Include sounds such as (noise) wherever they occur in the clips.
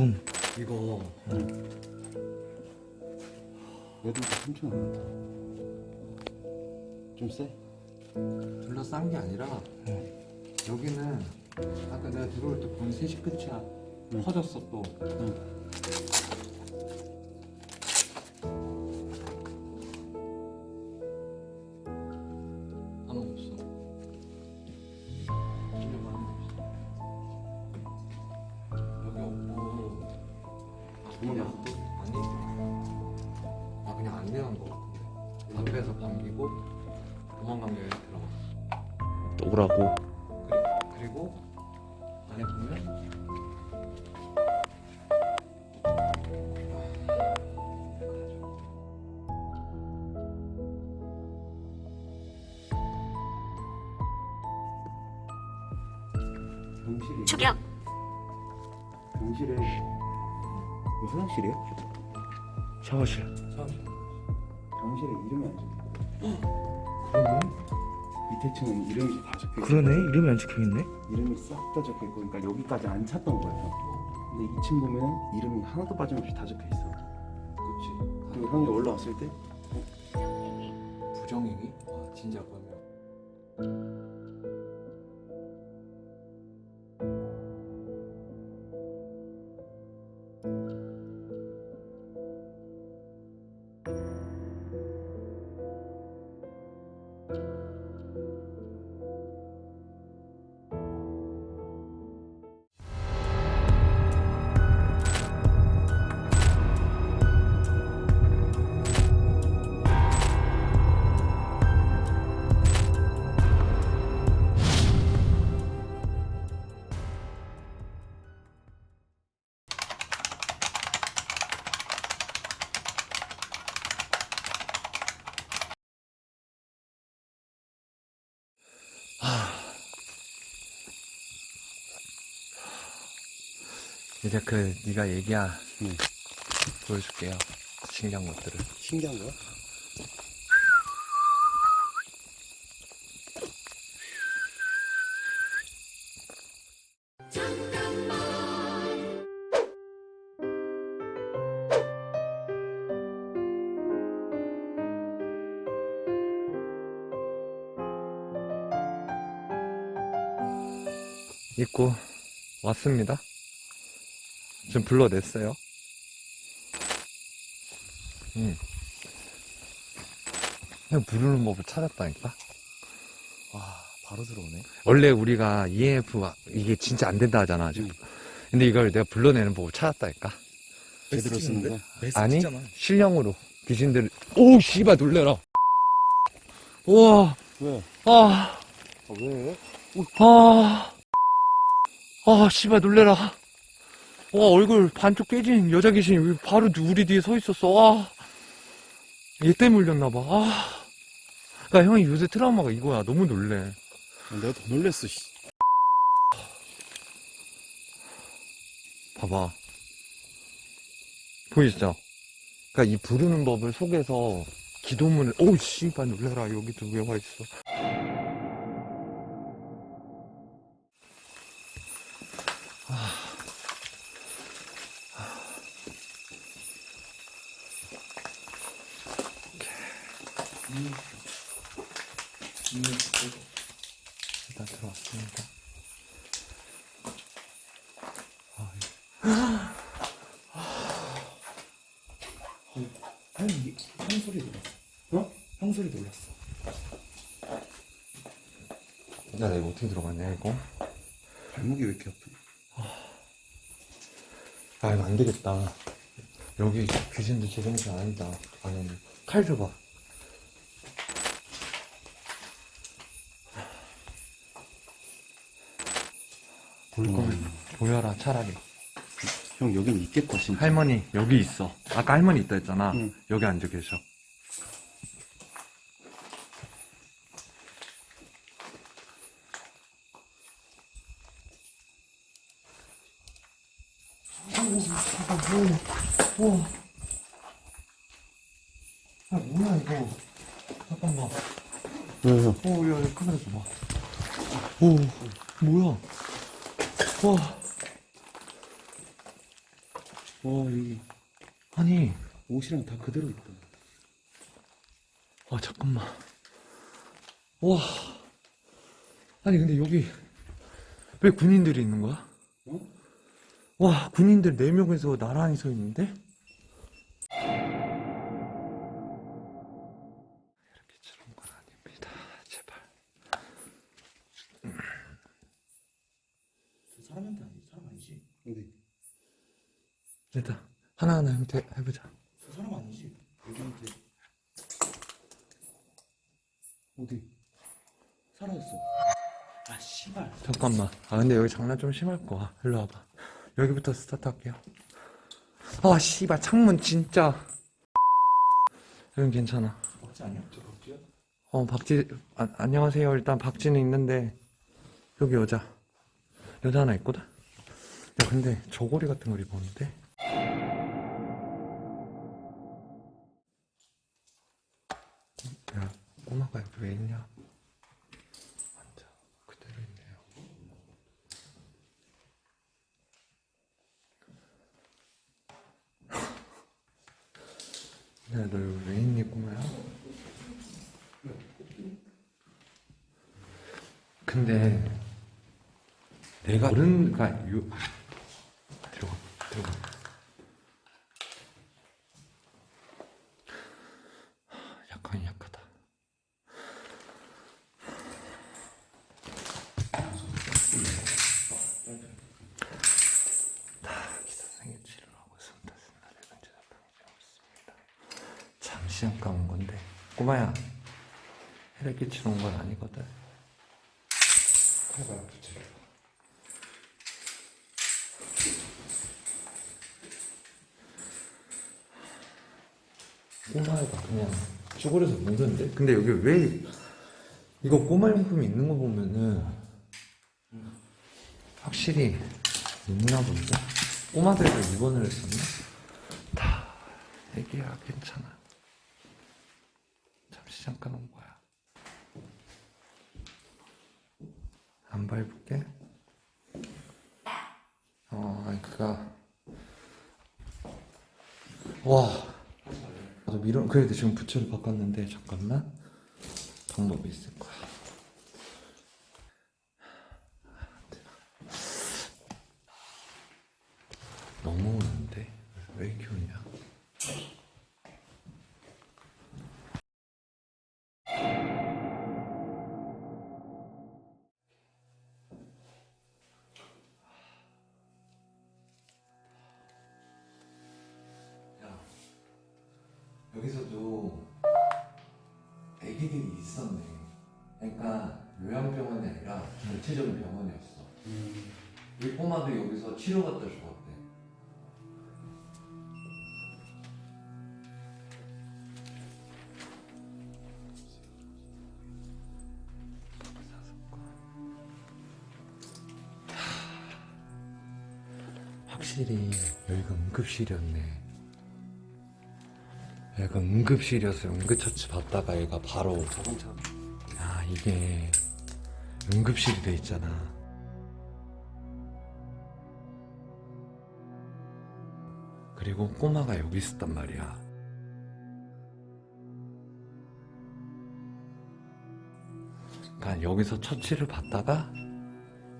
금. 이거 얘도 3천 원. 좀 세? 둘러 싼 게 아니라 여기는 아까 내가 들어올 때본 셋이 끝이야 응. 퍼졌어 또 응. 오라고. 그리고, 안에 보면 병실이. 추격. 병실에. 이거 화장실이에요? 샤워실. 샤워실 병실에 이름이 안 적혀. 그러네 밑에 층은 이름이 다 적혀 있어. 그러네. 이름이 안 적혀있네. 이름이 싹 다 적혀 있고, 그러니까 여기까지 안 찼던 거예요. 근데 2층 보면 이름이 하나도 빠짐없이 다 적혀 있어. 그렇지 그리고 형이 올라왔을 때 부정행위? 와 진짜 그러 이제 그 네가 얘기야. 응. 보여줄게요. 신기한 것들을. 신기한 거야? 입고 왔습니다. 지금 불러냈어요. 응. 그냥 부르는 법을 찾았다니까? 와, 바로 들어오네. 원래 우리가 EMF 이게 진짜 안 된다 하잖아, 지금. 응. 근데 이걸 내가 불러내는 법을 찾았다니까? 제대로 쓰는데? 아니, 실력으로. 귀신들, 오, 씨발, 놀래라. 우와, 왜? 아, 아, 왜? 아, 아, 씨발, 놀래라. 와, 얼굴 반쪽 깨진 여자 귀신이 여기 바로 우리 뒤에 서 있었어. 와. 얘 때문에 울렸나봐. 아. 그니까 형이 요새 트라우마가 이거야. 너무 놀래. 내가 더 놀랬어, 씨. 봐봐. 보이시죠? 그니까 이 부르는 법을 속에서 기도문을, 오우, 씨발, 놀래라. 여기도 왜와 있어. 일단 들어왔습니다. 아니, 형 소리 들었어. 소리 놀랐어. 야, 나 이거 어떻게 들어가냐, 이거? 발목이 왜 이렇게 아프냐? 아, 이거 안 되겠다. 여기 귀신들 제정신 아니다. 아니, 칼 줘봐. 볼 거면 보여라, 차라리. 형, 여긴 있겠다, 진짜. 할머니, 여기 있어. 아까 할머니 있다 했잖아. 응. 여기 앉아 계셔. 야, 뭐야, 이거. 잠깐만. 왜요? 오, 야, 야, 카메라 줘봐. 오, 뭐야. 와. 와 여기 아니, 옷이랑 다 그대로 있다. 아, 잠깐만. 와. 아니, 근데 여기 왜 군인들이 있는 거야? 어? 와, 군인들 4명에서 나란히 서 있는데? 일단, 하나하나 형태 해보자. 저 사람 아니지? 여기한테 어디? 사라졌어. 아 씨발. 잠깐만. 아, 근데 여기 장난 좀 심할 거야. 일로 와봐. 여기부터 스타트 할게요. 아, 씨발, 창문 진짜. 여긴 괜찮아. 박지 아니야? 저 박지야? 어, 박지, 아, 안녕하세요. 일단 박지는 있는데, 여기 여자. 여자 하나 있거든? 야, 근데 저고리 같은 걸 입었는데? 꼬마가 여기 왜 있냐? 야, (laughs) 너 여기 왜 있니, 꼬마야? 근데 내가 어른 그러니까 요 들어가 들어가. 약간 약하다 다 기사 생일 치료하고 있습니다 날에 근처 편의점 있습니다 잠 시 잠깐 온 건데 꼬마야 끼치러 온건 아니거든 해봐요 부채를. 꼬마애가 그냥 쭈그려서 묻는데? 근데 여기 왜 이거 꼬마 용품이 있는 거 보면은 확실히 있나 본데? 꼬마들도 입원을 했었나? 다 애기야 괜찮아 잠깐 온 거야. 안 밟을게? 어 그가 와. 나도 미련 그래도 지금 부채를 바꿨는데. 잠깐만. 방법이 있을 거야. 확실히 여기가 응급실이었네. 얘가 응급실이어서 응급처치 받다가 얘가 바로. 야 이게 응급실이 돼 있잖아 그리고 꼬마가 여기 있었단 말이야 그러니까 여기서 처치를 받다가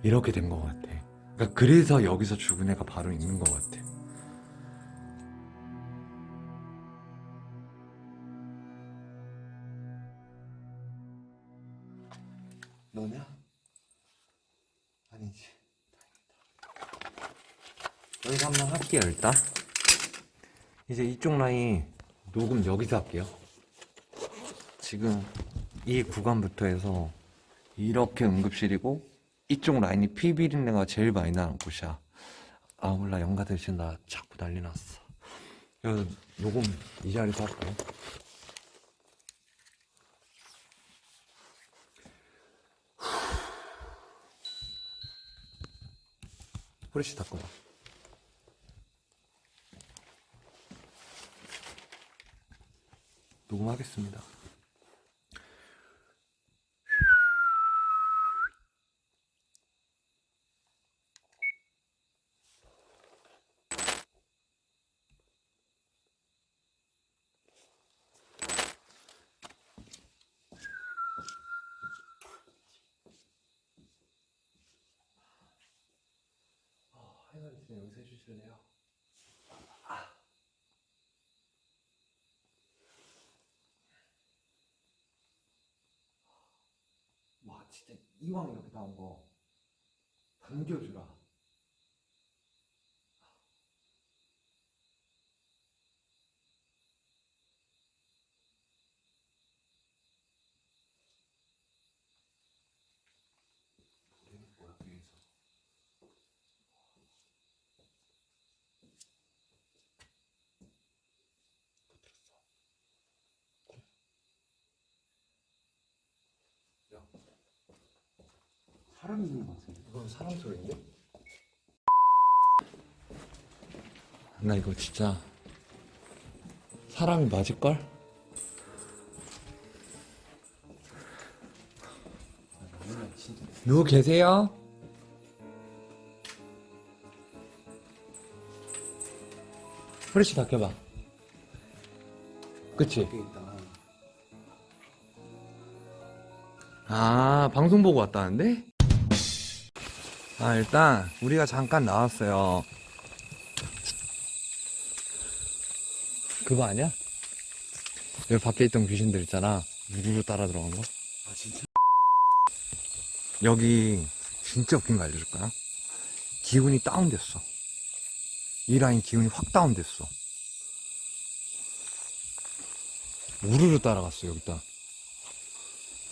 이렇게 된 것 같아 그러니까 그래서 여기서 죽은 애가 바로 있는 것 같아 너냐? 아니지. 여기서 한번 할게요, 일단. 이제 이쪽 라인 녹음 여기서 할게요. 지금 이 구간부터 해서 이렇게 응급실이고 이쪽 라인이 피 비린내가 제일 많이 나는 곳이야. 아 몰라 영가 대신 나 자꾸 난리 났어. 여기 녹음 이 자리에서 할까요? 후레쉬 닦거나. 녹음하겠습니다. 패널 있으면 여기서 해주실래요? 와 진짜 이왕 이렇게 나온 거 당겨주라 우리는 뭐야 위에서 야 사람 있는 것 같은데. 이건 사람 소리인데? 나 이거 진짜 사람이 맞을걸? 진짜 누구 계세요? 프레시 다 켜봐 그치? 있다. 아, 방송 보고 왔다는데? 아, 일단, 우리가 잠깐 나왔어요. 그거 아니야? 여기 밖에 있던 귀신들 있잖아. 우르르 따라 들어간 거? 아 진짜? 여기, 진짜 웃긴 거 알려줄까요? 기운이 다운됐어. 이 라인 기운이 확 다운됐어. 우르르 따라갔어, 여기다.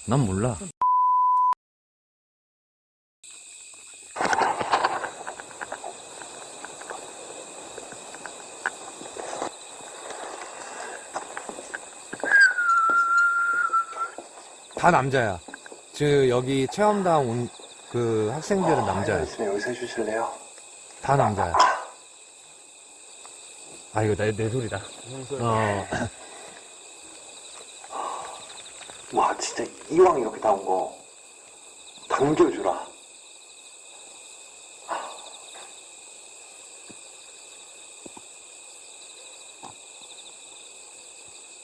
난 몰라. 다 남자야. 즉 여기 체험당 온 그 학생들은 남자야. 있으면 여기서 해주실래요? 다 남자야. 아 이거 내, 내 소리다. 어. (laughs) 와 진짜 이왕 이렇게 나온 거 당겨주라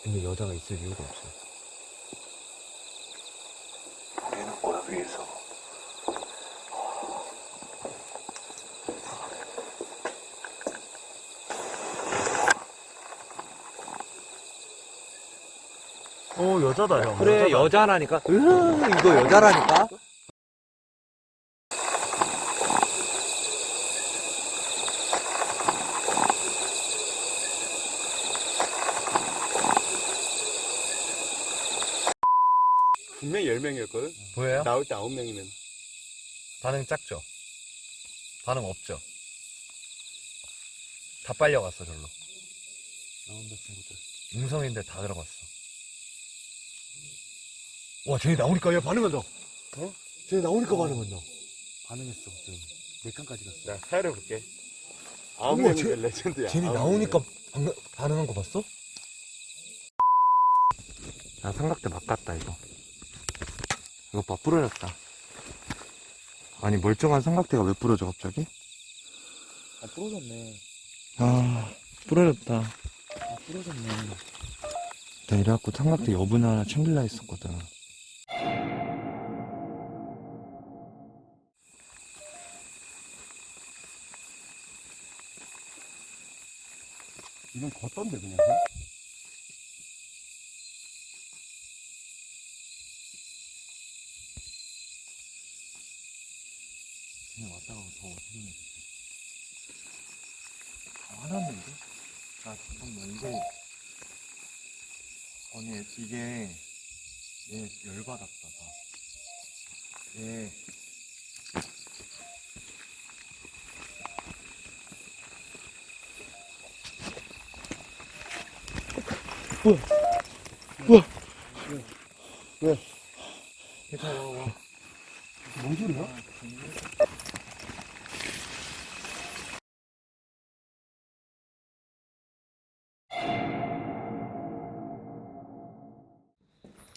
근데 여자가 있을 이유가 없어. 우리는 뭐야 위에서 어 여자다 형. 그래 여자라니까. 으 이거 여자라니까. 분명히 10명이었거든? 보여요? 나올 때 9명이면. 반응 작죠? 반응 없죠? 다 빨려갔어 절로. 나온다 친구들. 음성인데 다 들어갔어. 와 쟤네 나오니까 야 반응한다. 어? 쟤네 나오니까 반응한다. 반응했어 좀. 네 칸까지 갔어. 나 사려볼게. 아홉 우와, 명이 쟤- 레전드야. 쟤네 아홉 나오니까 명. 방, 반응한 거 봤어? 야 삼각대 막 갔다 이거 이거 봐 부러졌다 아니 멀쩡한 삼각대가 왜 부러져 갑자기? 아 부러졌네. 아 부러졌다 아 부러졌네. 나 이래갖고 삼각대 여분 하나 챙길라 했었거든 이건 걷던데 그냥. 그냥 왔다가 더 힘내 안 왔는데? 아 잠깐만 이게 아니 이게 얘 열받았다 다얘. 괜찮아 와뭔 소리야?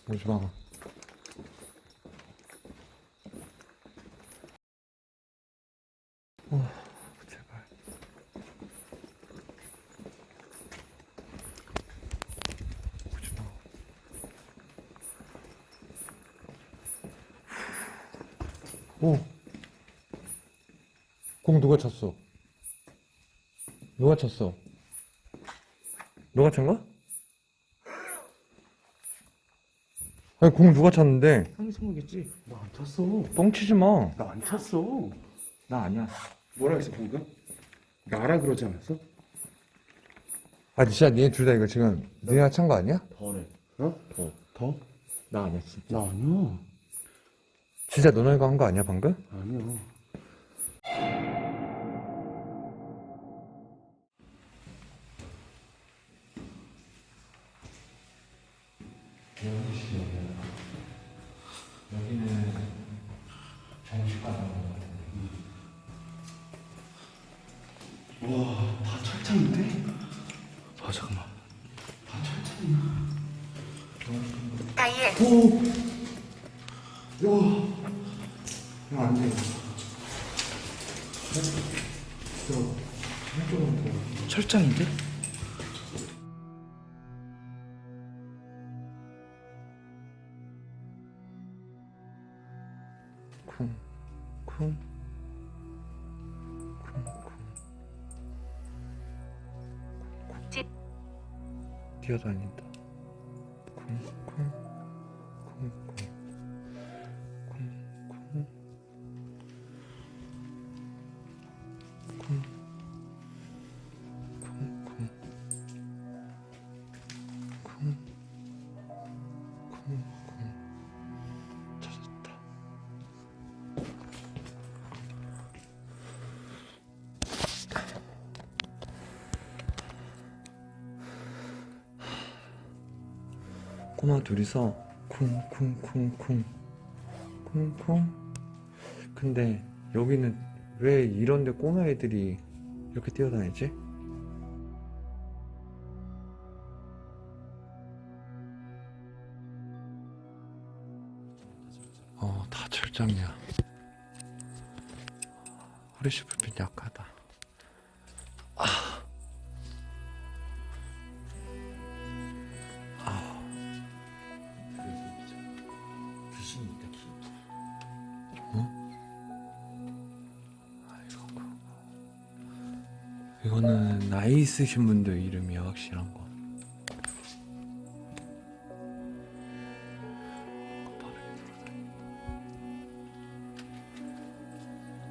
오지 마 어, 제발 오지 마 오. 공 누가 찼어? 누가 쳤어? 너가 찬 거야? 아니 공 누가 찼는데 형이 선물겠지? 나안 찼어. 뻥치지 마. 나안 찼어. 나 아니야. 뭐라 했어 방금? 나라 그러지 않았어? 아 진짜 니네 둘 다 이거 지금 니네가 찬 거 아니야? 더래. 어? 더. 더? 나 아니야 진짜. 나 아니야. 진짜 너네 이거 한거 아니야 방금? 여기는 같은데. 와, 다 철창인데? 아 잠깐만. 이거 안 돼. 철창인데? 꼬마 둘이서 쿵쿵쿵쿵 쿵쿵 근데 여기는 왜 이런데 꼬마 애들이 이렇게 뛰어다니지? 어, 다 철장이야. 후레쉬 불빛 약하다. 있으신 분들 이름이야 확실한 거.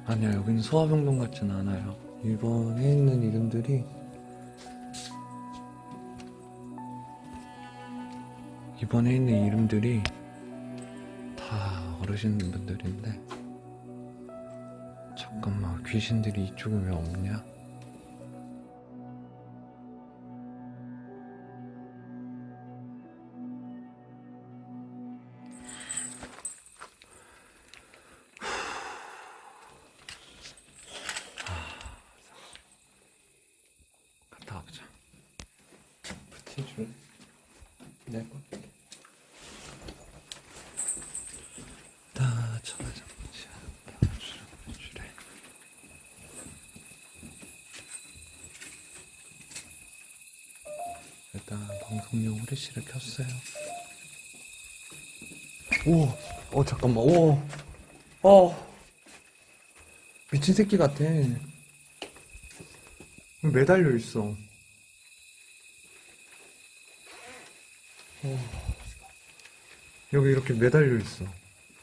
아니야 여기는 소화병동 같진 않아요. 이번에 있는 이름들이 이번에 있는 이름들이 다 어르신분들인데 잠깐만 귀신들이 이쪽에 왜 없냐? 꽂게. 다. 주래. 일단 방송용 후레쉬를 켰어요. 오, 어 잠깐만, 오, 어, 미친 새끼 같아. 매달려 있어. 어. 여기 이렇게 매달려 있어.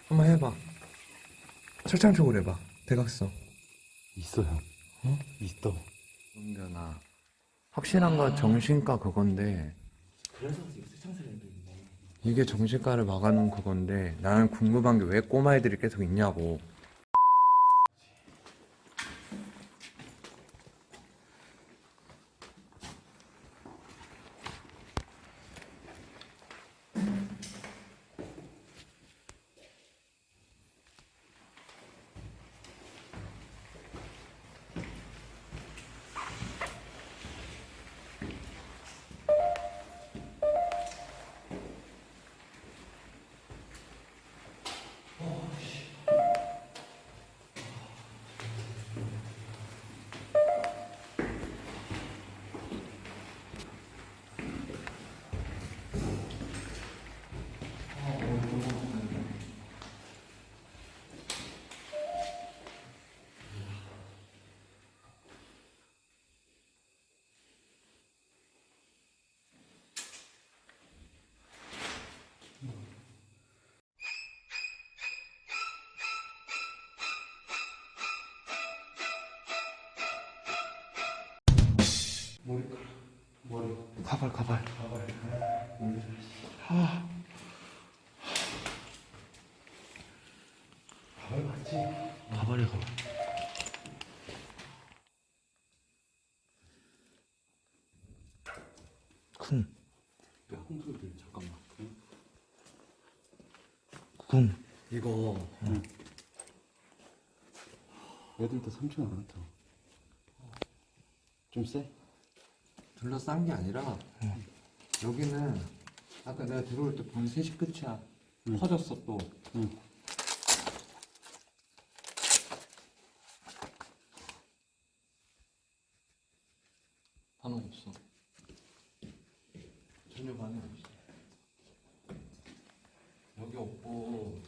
한번 해봐. 철창 쪽으로 해봐. 대각선. 있어 형. 어? 있어. 은견아. 확실한 거 정신과 그건데 그래서. 이게 정신과를 막아놓은 그건데 나는 궁금한 게 왜 꼬마애들이 계속 있냐고. 가발 가발. 가발 가발 맞지? 가발이 가발. 쿵. 야 홍소리 잠깐만. 쿵. 이거 애들도 삼촌 안 같아 좀 세? 둘러싼 게 아니라 여기는 아까 내가 들어올 때본 셋이 끝이야. 응. 퍼졌어 또 응 반응 없어 전혀 반응 없어 여기 없고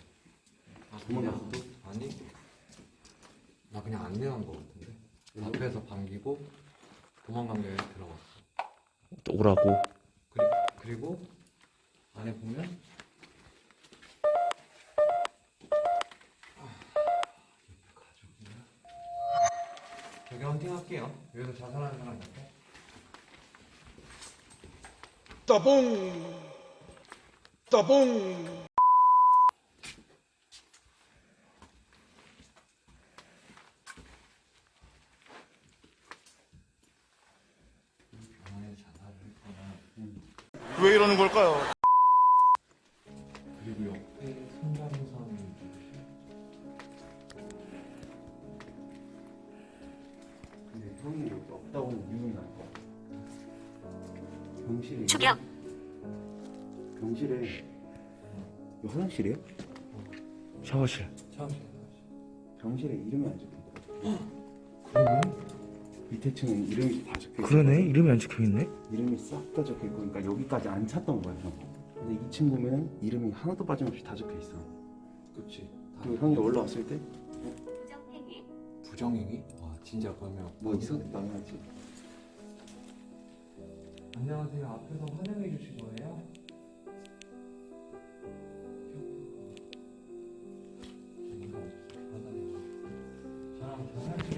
아 도망갔어, 그냥 아니 나 그냥 안내한 거 같은데 앞에서 반기고 도망간 게 들어갔어 또 오라고. 그리, 그리고 안에 보면 여기 헌팅할게요. 여기서 자살하는 사람 같아? 병원에 그러네 밑에 층은 이름이 다 적혀 있어 그러네. 이름이 안 찍혀 있네. 이름이 싹 다 적혀 있고 그러니까 여기까지 안 찼던 거야 형 근데 2층 보면 이름이 하나도 빠짐없이 다 적혀 있어 그치 그리고 형이 올라왔을 때 부정행위. 부정행위? 와 진짜 그러면 뭐 이상하게 당연하지 안녕하세요 앞에서 환영해 주신 거예요? Thank you.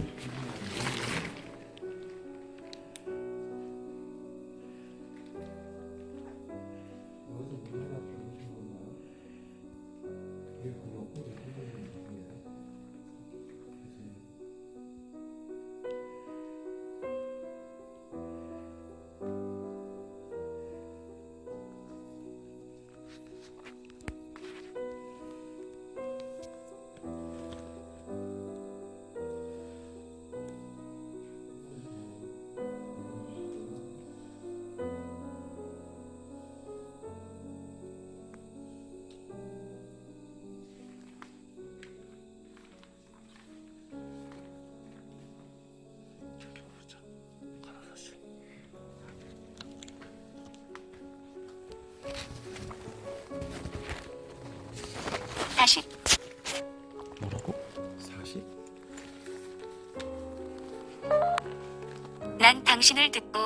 당신을 듣고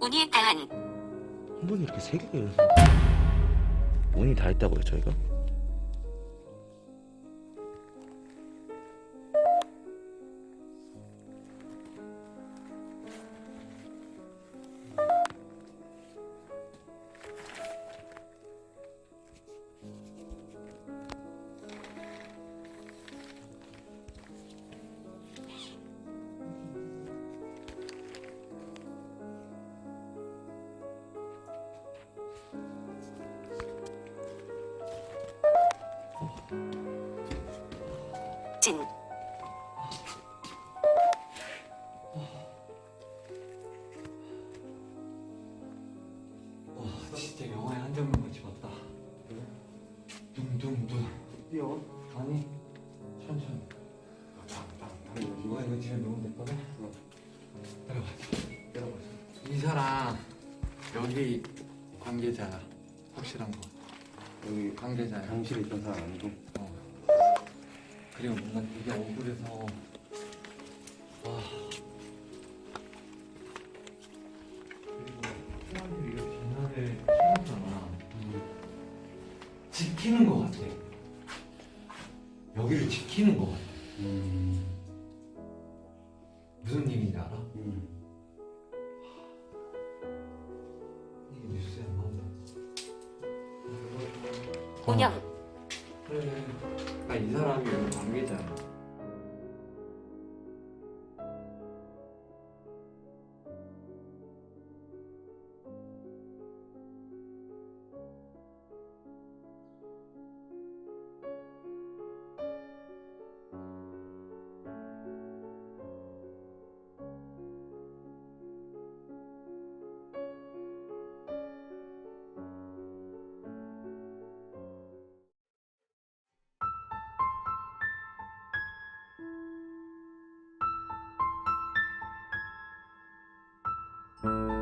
운이 다한 한 번에 이렇게 세 열어서. 운이 다 했다고요, 저희가? 제일 놓으면 됐거든? 내려가. 내려가 이 사람 여기 관계자야 확실한 거 여기 관계자야 병실에 있던 사람 아니고? 어. 그리고 뭔가 되게 억울해서. 와. 그리고 사람들이 이렇게 장난을 치잖아. 지키는 것 같아 아